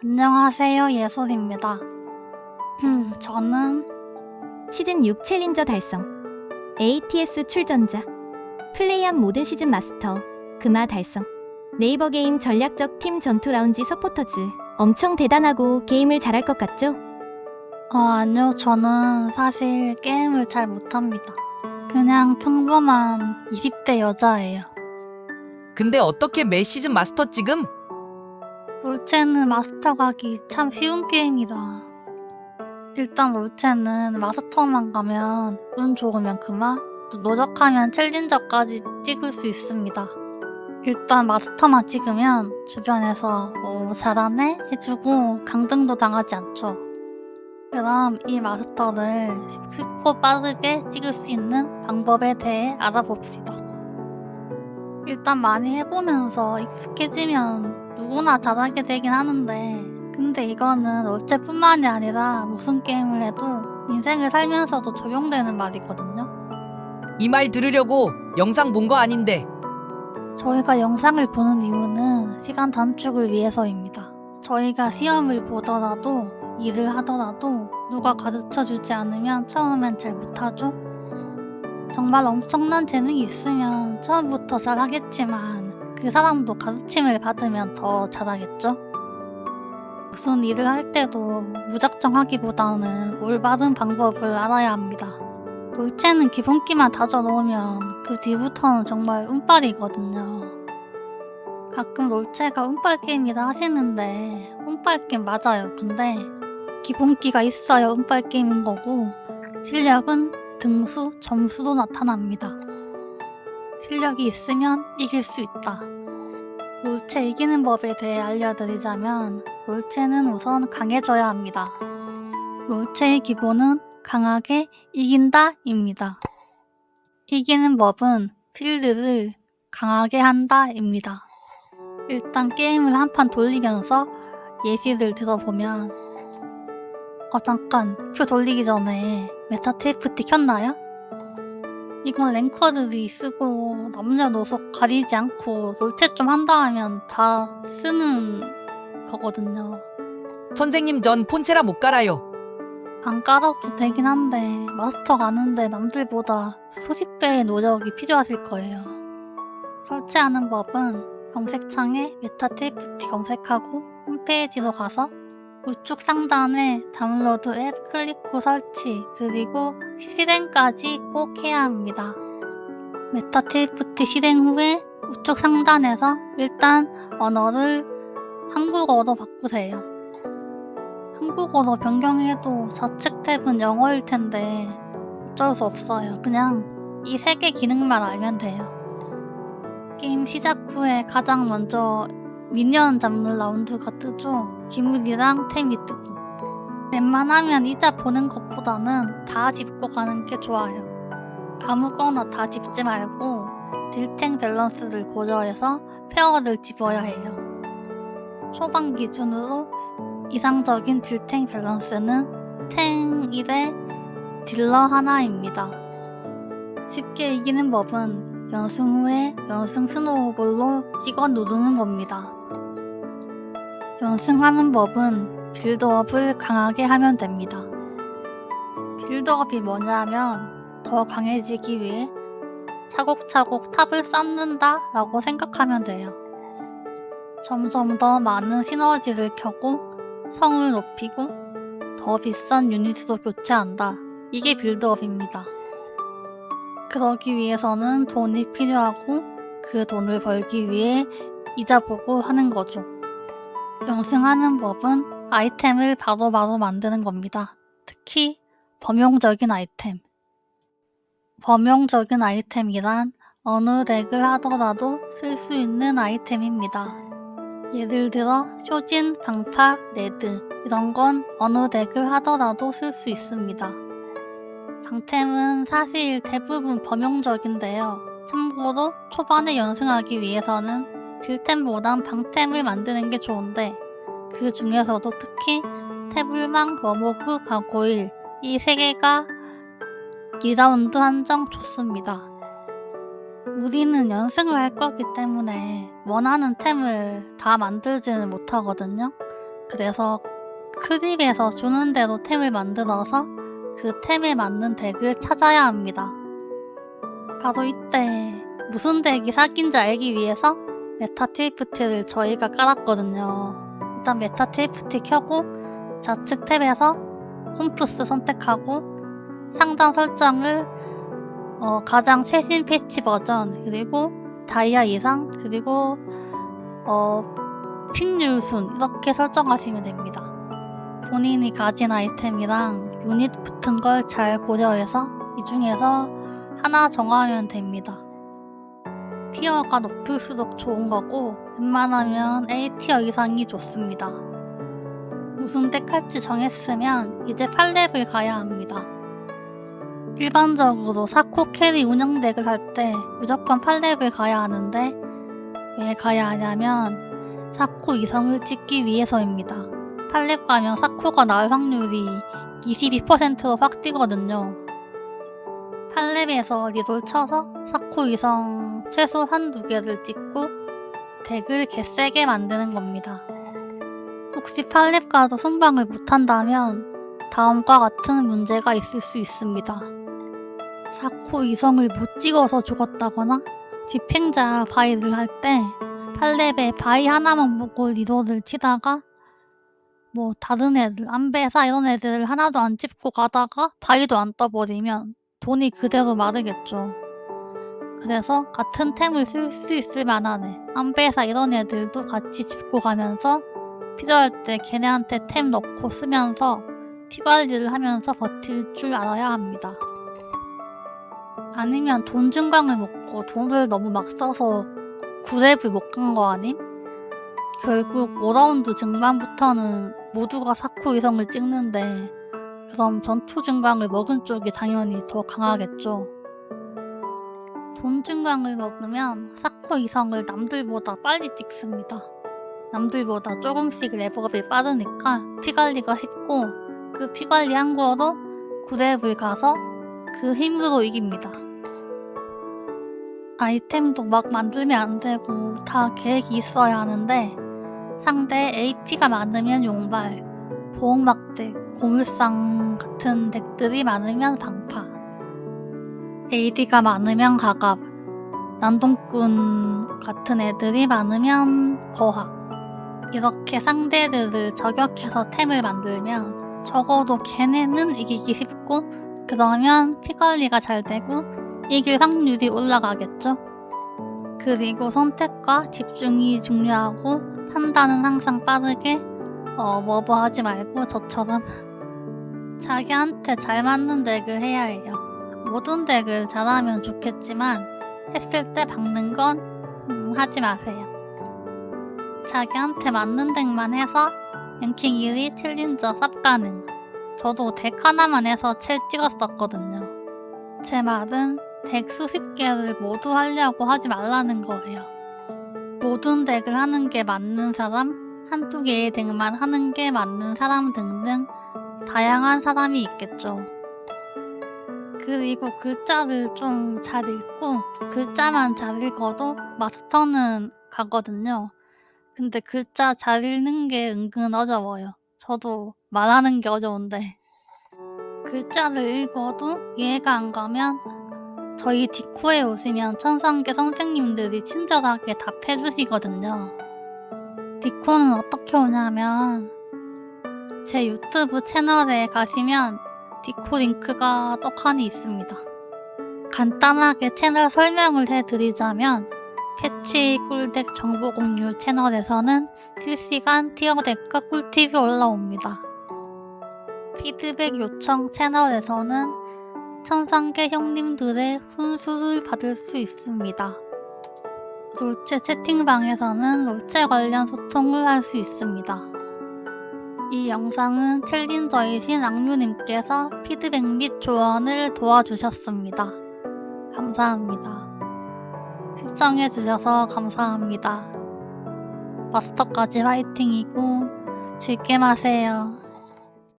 안녕하세요, 예솔입니다. 음, 저는 시즌 6 챌린저 달성 ATS 출전자 플레이한 모든 시즌 마스터 금화 달성 네이버 게임 전략적 팀 전투 라운지 서포터즈 엄청 대단하고 게임을 잘할 것 같죠? 어, 아니요, 저는 사실 게임을 잘 못합니다. 그냥 평범한 20대 여자예요. 근데 어떻게 매 시즌 마스터 찍음? 롤체는 마스터 가기 참 쉬운 게임이다. 일단 롤체는 마스터만 가면 운 좋으면 그만, 또 노력하면 챌린저까지 찍을 수 있습니다. 일단 마스터만 찍으면 주변에서 오 잘하네 해주고 강등도 당하지 않죠. 그럼 이 마스터를 쉽고 빠르게 찍을 수 있는 방법에 대해 알아봅시다. 일단 많이 해보면서 익숙해지면 누구나 잘하게 되긴 하는데 근데 이거는 롤체뿐만이 아니라 무슨 게임을 해도 인생을 살면서도 적용되는 말이거든요. 이 말 들으려고 영상 본 거 아닌데 저희가 영상을 보는 이유는 시간 단축을 위해서입니다. 저희가 시험을 보더라도 일을 하더라도 누가 가르쳐 주지 않으면 처음엔 잘 못하죠? 정말 엄청난 재능이 있으면 처음부터 잘 하겠지만 그 사람도 가르침을 받으면 더 잘하겠죠? 무슨 일을 할 때도 무작정 하기보다는 올바른 방법을 알아야 합니다. 롤체는 기본기만 다져놓으면 그 뒤부터는 정말 운빨이거든요. 가끔 롤체가 운빨 게임이라 하시는데 운빨 게임 맞아요. 근데 기본기가 있어야 운빨 게임인 거고 실력은 등수, 점수로 나타납니다. 실력이 있으면 이길 수 있다. 롤체 이기는 법에 대해 알려드리자면 롤체는 우선 강해져야 합니다. 롤체의 기본은 강하게 이긴다입니다. 이기는 법은 필드를 강하게 한다입니다. 일단 게임을 한 판 돌리면서 예시를 들어보면 어 잠깐 큐 돌리기 전에 메타 테이프티 켰나요? 이건 랭커들이 쓰고 남녀 노소 가리지 않고 롤체 좀 한다 하면 다 쓰는 거거든요. 선생님 전 폰체라 못 갈아요 안 깔아도 되긴 한데 마스터 가는데 남들보다 수십 배의 노력이 필요하실 거예요. 설치하는 법은 검색창에 메타테이프티 검색하고 홈페이지로 가서 우측 상단에 다운로드 앱 클릭 후 설치 그리고 실행까지 꼭 해야 합니다. 메타 테이프티 실행 후에 우측 상단에서 일단 언어를 한국어로 바꾸세요. 한국어로 변경해도 좌측 탭은 영어일 텐데 어쩔 수 없어요. 그냥 이 세 개 기능만 알면 돼요. 게임 시작 후에 가장 먼저 미니언 잡는 라운드가 뜨죠. 기물이랑 템이 뜨고. 웬만하면 이자 보는 것보다는 다 짚고 가는 게 좋아요. 아무거나 다 짚지 말고 딜탱 밸런스를 고려해서 페어를 집어야 해요. 초반 기준으로 이상적인 딜탱 밸런스는 탱 1에 딜러 하나입니다. 쉽게 이기는 법은 연승 후에 연승 스노우볼로 찍어 누르는 겁니다. 연승하는 법은 빌드업을 강하게 하면 됩니다. 빌드업이 뭐냐면 더 강해지기 위해 차곡차곡 탑을 쌓는다 라고 생각하면 돼요. 점점 더 많은 시너지를 켜고 성을 높이고 더 비싼 유닛으로 교체한다. 이게 빌드업입니다. 그러기 위해서는 돈이 필요하고 그 돈을 벌기 위해 이자 보고 하는 거죠. 영승하는 법은 아이템을 바로바로 만드는 겁니다. 특히 범용적인 아이템. 범용적인 아이템이란 어느 덱을 하더라도 쓸 수 있는 아이템입니다. 예를 들어 쇼진, 방파, 레드 이런 건 어느 덱을 하더라도 쓸 수 있습니다. 방템은 사실 대부분 범용적인데요. 참고로 초반에 연승하기 위해서는 딜템보단 방템을 만드는 게 좋은데 그 중에서도 특히 태블망, 워모그, 가고일 이 세 개가 2라운드 한정 좋습니다. 우리는 연승을 할 거기 때문에 원하는 템을 다 만들지는 못하거든요. 그래서 크립에서 주는 대로 템을 만들어서 그 템에 맞는 덱을 찾아야 합니다. 바로 이때 무슨 덱이 사기인지 알기 위해서 메타 트리프트를 저희가 깔았거든요. 일단 메타 트리프트 켜고 좌측 탭에서 홈프스 선택하고 상단 설정을 어, 가장 최신 패치 버전 그리고 다이아 이상 그리고 어, 픽률 순 이렇게 설정하시면 됩니다. 본인이 가진 아이템이랑 유닛 붙은 걸 잘 고려해서 이 중에서 하나 정하면 됩니다. 티어가 높을수록 좋은 거고 웬만하면 A티어 이상이 좋습니다. 무슨 덱 할지 정했으면 이제 8렙을 가야 합니다. 일반적으로 사코 캐리 운영 덱을 할 때 무조건 8렙을 가야 하는데 왜 가야 하냐면 사코 이성을 찍기 위해서입니다. 8렙 가면 사코가 나올 확률이 22%로 확 뛰거든요. 8렙에서 리돌 쳐서 사코 이성 최소 한두 개를 찍고 덱을 개세게 만드는 겁니다. 혹시 8렙 가도 선방을 못한다면 다음과 같은 문제가 있을 수 있습니다. 사코 이성을 못 찍어서 죽었다거나 집행자 바이를 할 때 8렙에 바이 하나만 보고 리롤을 치다가 뭐 다른 애들 안배사 이런 애들 하나도 안 찝고 가다가 바이도 안 떠버리면 돈이 그대로 마르겠죠. 그래서 같은 템을 쓸 수 있을 만한 애 안배사 이런 애들도 같이 짚고 가면서 필요할 때 걔네한테 템 넣고 쓰면서 피 관리를 하면서 버틸 줄 알아야 합니다. 아니면 돈 증강을 먹고 돈을 너무 막 써서 구랩을 못 간 거 아님? 결국 5라운드 중반부터는 모두가 사코 이성을 찍는데 그럼 전투 증강을 먹은 쪽이 당연히 더 강하겠죠. 돈 증강을 먹으면 사코 이성을 남들보다 빨리 찍습니다. 남들보다 조금씩 레벨업이 빠르니까 피 관리가 쉽고 그 피 관리 한 거로 구랩을 가서 그 힘으로 이깁니다. 아이템도 막 만들면 안 되고 다 계획이 있어야 하는데 상대 AP가 많으면 용발, 보호막덱, 고물상 같은 덱들이 많으면 방파, AD가 많으면 가갑, 난동꾼 같은 애들이 많으면 거학. 이렇게 상대들을 저격해서 템을 만들면 적어도 걔네는 이기기 쉽고 그러면 피 관리가 잘 되고 이길 확률이 올라가겠죠. 그리고 선택과 집중이 중요하고 판단은 항상 빠르게 어, 머버하지 말고 저처럼 자기한테 잘 맞는 덱을 해야 해요. 모든 덱을 잘하면 좋겠지만 했을 때 박는 건 음, 하지 마세요. 자기한테 맞는 덱만 해서 랭킹 1위 챌린저 쌉 가능. 저도 덱 하나만 해서 첼 찍었었거든요. 제 말은 덱 수십 개를 모두 하려고 하지 말라는 거예요. 모든 덱을 하는 게 맞는 사람, 한두 개의 덱만 하는 게 맞는 사람 등등 다양한 사람이 있겠죠. 그리고 글자를 좀 잘 읽고 글자만 잘 읽어도 마스터는 가거든요. 근데 글자 잘 읽는 게 은근 어려워요. 저도 말하는 게 어려운데 글자를 읽어도 이해가 안 가면 저희 디코에 오시면 천상계 선생님들이 친절하게 답해 주시거든요. 디코는 어떻게 오냐면 제 유튜브 채널에 가시면 디코 링크가 떡하니 있습니다. 간단하게 채널 설명을 해드리자면 캐치 꿀덱 정보 공유 채널에서는 실시간 티어 덱과 꿀팁이 올라옵니다. 피드백 요청 채널에서는 천상계 형님들의 훈수를 받을 수 있습니다. 롤체 채팅방에서는 롤체 관련 소통을 할 수 있습니다. 이 영상은 챌린저이신 악뮤님께서 피드백 및 조언을 도와주셨습니다. 감사합니다. 시청해주셔서 감사합니다. 마스터까지 화이팅이고 즐게 마세요.